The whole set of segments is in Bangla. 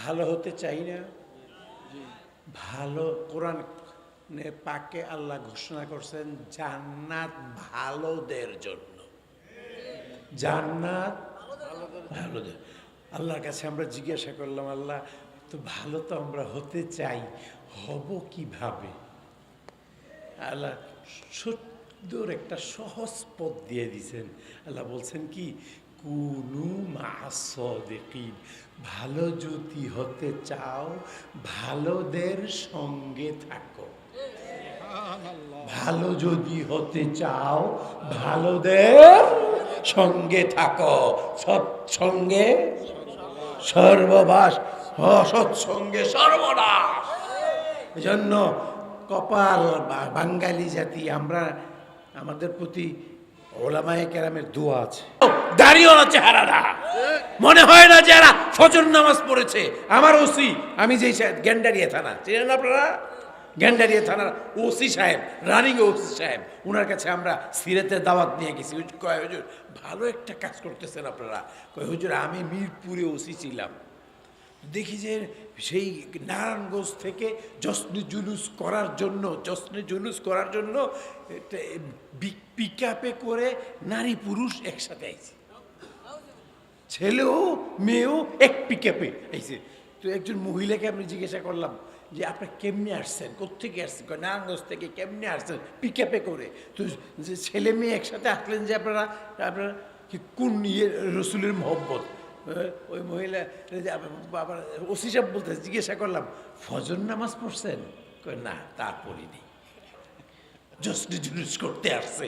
ভালো হতে চাই না। ভালো কোরআন পাকে আল্লাহ ঘোষণা করছেন জান্নাত ভালোদের জন্য। জান্নাত ভালোদের। আল্লাহর কাছে আমরা জিজ্ঞাসা করলাম, আল্লাহ, তো ভালো তো আমরা হতে চাই, হব কীভাবে? আল্লাহ সুন্দর একটা সহজ পথ দিয়ে দিছেন আল্লাহ বলছেন কি কুনু মাসদিকিন ভালো যদি হতে চাও, ভালোদের সঙ্গে থাকো। ভালো যদি হতে চাও, ভালোদের সঙ্গে থাকো। সৎসঙ্গে সর্ববাস, অসৎসঙ্গে সর্বনাশ। এজন্য কপাল বাঙালি জাতি, আমরা আমাদের প্রতি ওলামায়ে কেরামের দোয়া আছে। দাঁড়িয়েও চেহারাটা মনে হয় না যে এরা ফজর নামাজ পড়েছে। আমার ওসি, আমি যেই গ্যান্ডারিয়া থানা। চিনেন আপনারা? গ্যান্ডারিয়া থানার ওসি সাহেব রানিং ওসি সাহেব ওনার কাছে আমরা সিরাতের দাওয়াত নিয়ে গেছি। কয়, হুজুর, ভালো একটা কাজ করতেছেন আপনারা। কয়, হুজুর, আমি মিরপুরে ওসি ছিলাম। দেখি যে সেই নারায়ণগঞ্জ থেকে জশ্নে জুলুস করার জন্য, জশ্নে জুলুস করার জন্য পিক আপে করে নারী পুরুষ একসাথে আইছে। ছেলেও, মেয়েও এক পিক আপে আইছে। তো একজন মহিলাকে আমি জিজ্ঞাসা করলাম যে আপনার কেমনে আসছেন? কোথেকে আসছেন? নারায়ণগঞ্জ থেকে কেমনে আসছেন? পিক আপে করে। তো যে ছেলে মেয়ে একসাথে আসলেন যে আপনারা আপনারা কোন ইয়ে রসুলের মহব্বত? ওই মহিলা বাবার ওসি সাহেব বলতে জিজ্ঞাসা করলাম, ফজর নামাজ পড়ছেন? না তার পড়িনি। জুলুস করতে আসছে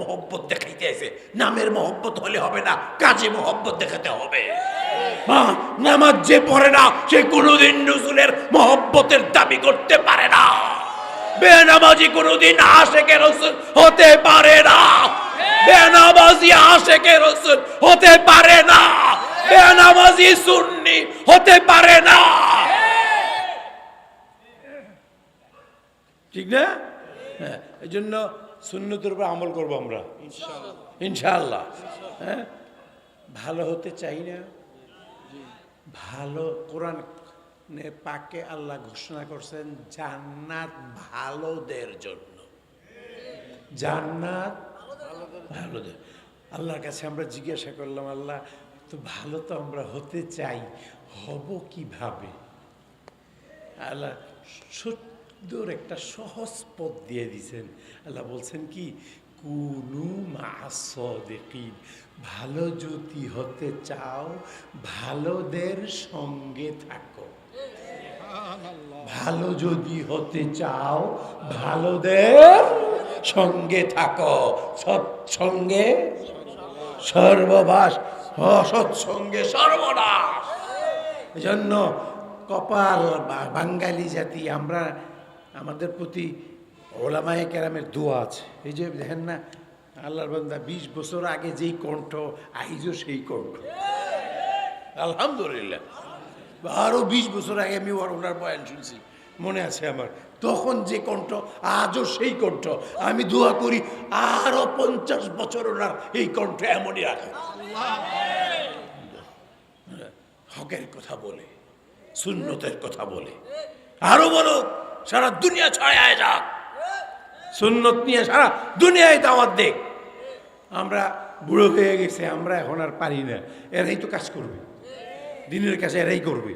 মহব্বত দেখাইতে নামের মহব্বত হলে হবে না, কাজে মহব্বত দেখাতে হবে। নামাজ যে পড়ে না, সে কোনোদিন রসুলের মহব্বতের দাবি করতে পারে না। বেনামাজি কোনোদিন আশেকে রসুল হতে পারে না। বেনামাজি আশেকে রসুল হতে পারে না। বেনামাজি সুন্নি হতে পারে না। ঠিক না? হ্যাঁ এই জন্য সুন্নতের উপর আমল করব আমরা। ইনশাআল্লাহ। হ্যাঁ ভালো হতে চাই না। ভালো কোরআন পাকে আল্লাহ ঘোষণা করছেন জান্নাত ভালোদের জন্য। জান্নাত ভালোদের। আল্লাহর কাছে আমরা জিজ্ঞাসা করলাম আল্লাহ তো ভালো তো আমরা হতে চাই, হব কীভাবে? আল্লাহ সুন্দর একটা সহজ পথ দিয়ে দিছেন আল্লাহ বলছেন কি, কুনু মাসদিকিন, ভালো যদি হতে চাও, ভালোদের সঙ্গে থাকো। ভালো যদি হতে চাও, ভালোদের সঙ্গে থাকো। সৎসঙ্গে সর্ববাস অসৎসঙ্গে সর্বনাশ। এজন্য কপাল বাঙালি জাতি, আমরা আমাদের প্রতি ওলামায়ে কেরামের দোয়া আছে। এই যে দেখেন না, আল্লাহর বান্দা বিশ বছর আগে যেই কণ্ঠ আইজও সেই কণ্ঠ। আলহামদুলিল্লাহ। আরও বিশ বছর আগে আমি ওনার বয়ান শুনছি, মনে আছে আমার। তখন যে কণ্ঠ, আজও সেই কণ্ঠ। আমি দোয়া করি, আরও পঞ্চাশ বছর ওনার এই কণ্ঠ এমনই রাখে হকের কথা বলে সুন্নতের কথা বলে। আরও বলো সারা দুনিয়া ছড়ায় যাক। সুন্নত নিয়ে সারা দুনিয়ায় দাওয়াত দেখ আমরা বুড়ো হয়ে গেছে আমরা এখন আর পারি না। এরাই তো কাজ করবে। দিনের কাছে এরাই করবে।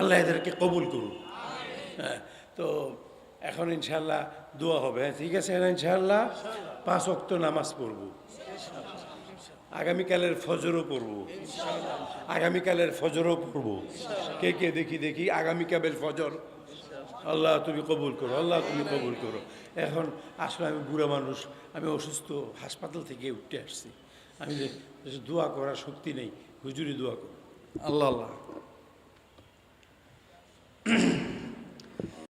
আল্লাহ এদেরকে কবুল করুন হ্যাঁ তো এখন ইনশাল্লাহ দোয়া হবে। হ্যাঁ, ঠিক আছে ইনশাল্লাহ পাঁচ অক্ত নামাজ পড়ব। আগামীকালের ফজরও পড়ব। আগামীকালের ফজরও পড়ব। কে কে দেখি দেখি। আগামীকালের ফজর? আল্লাহ তুমি কবুল করো, আল্লাহ তুমি কবুল করো। এখন আসলে আমি বুড়া মানুষ, আমি অসুস্থ, হাসপাতাল থেকে উঠে আসছি। আমি যে দোয়া করার শক্তি নেই হুজুরি দোয়া করো আল্লাহ আল্লাহ।